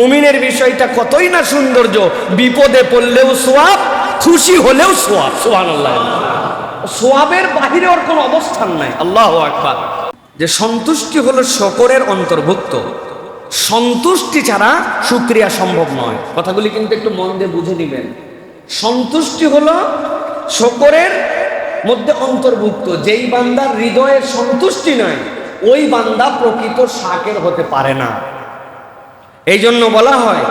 মুমিনের বিষয়টা কতই না সৌন্দর্য, বিপদে পড়লেও সোয়াব, খুশি হলেও সোয়াব সোহান আল্লাহ সোয়াবের বাহিরে ওর কোনো অবস্থান নাই। আল্লাহ আকবার। যে সন্তুষ্টি হলো শকরের অন্তর্ভুক্ত, সন্তুষ্টি ছাড়া সুক্রিয়া সম্ভব নয়। কথাগুলি কিন্তু একটু মন দিয়ে বুঝে নেবেন। সন্তুষ্টি হলো শকরের মধ্যে অন্তর্ভুক্ত, যেই বান্দার হৃদয়ের সন্তুষ্টি নয় ওই বান্দা প্রকৃত শাকের হতে পারে না। এই জন্য বলা হয়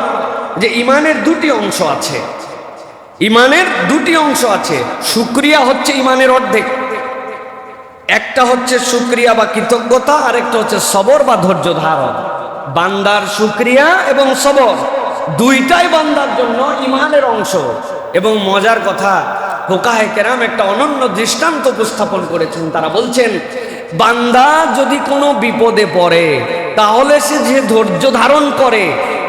যে ইমানের দুটি অংশ আছে। ইমানের দুটি অংশ আছে। শুক্রিয়া হচ্ছে ইমানের অর্ধেক। একটা হচ্ছে শুক্রিয়া বা কৃতজ্ঞতা আর একটা হচ্ছে সবর বা ধৈর্য ধারণ। বান্দার শুক্রিয়া এবং সবর দুইটাই বান্দার জন্য ইমানের অংশ। এবং মজার কথা হোকাহে কেরাম একটা অনন্য দৃষ্টান্ত উপস্থাপন করেছেন। তারা বলছেন, বান্দা যদি কোনো বিপদে পড়ে তাহলে সে যে ধৈর্য ধারণ করে,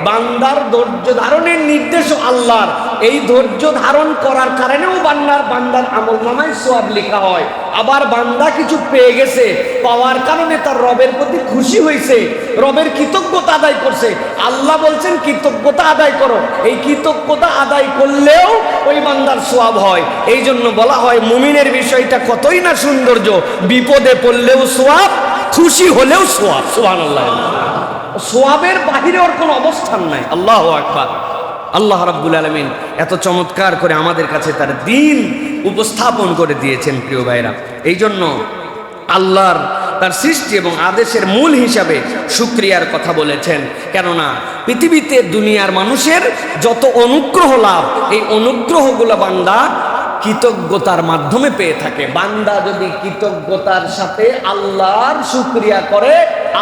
বান্দার ধৈর্য ধারণের নির্দেশ আল্লাহর। এই ধৈর্য ধারণ করার কারণেও বান্দার বান্দার আমল নামায় সোয়াব লেখা হয়। আবার বান্দা কিছু পেয়ে গেছে, পাওয়ার কারণে তার রবের প্রতি খুশি হয়েছে, রবের কৃতজ্ঞতা আদায় করছে। আল্লাহ বলছেন, কৃতজ্ঞতা আদায় করো। এই কৃতজ্ঞতা আদায় করলেও ওই বান্দার সোয়াব হয়। এই জন্য বলা হয়, মুমিনের বিষয়টা কতই না সৌন্দর্য। বিপদে পড়লেও সোয়াব খুশি হলেও সোয়াব সোহান আল্লাহ সোয়াবের বাহিরে ওর কোনো অবস্থান নাই। আল্লাহ আকবার। আল্লাহ রাব্বুল আলমিন এত চমৎকার করে আমাদের কাছে তার দিন উপস্থাপন করে দিয়েছেন, প্রিয় ভাইরা। এই জন্য আল্লাহর তার সৃষ্টি এবং আদেশের মূল হিসাবে সুক্রিয়ার কথা বলেছেন। কেননা পৃথিবীতে দুনিয়ার মানুষের যত অনুগ্রহ লাভ, এই অনুগ্রহগুলো বান্দা কৃতজ্ঞতার মাধ্যমে পেয়ে থাকে। বান্দা যদি কৃতজ্ঞতার সাথে আল্লাহর শুক্রিয়া করে,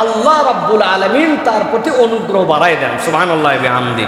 আল্লাহ রাব্বুল আলমিন তার প্রতি অনুগ্রহ বাড়াই দেন। সুবহানাল্লাহ বিহামদি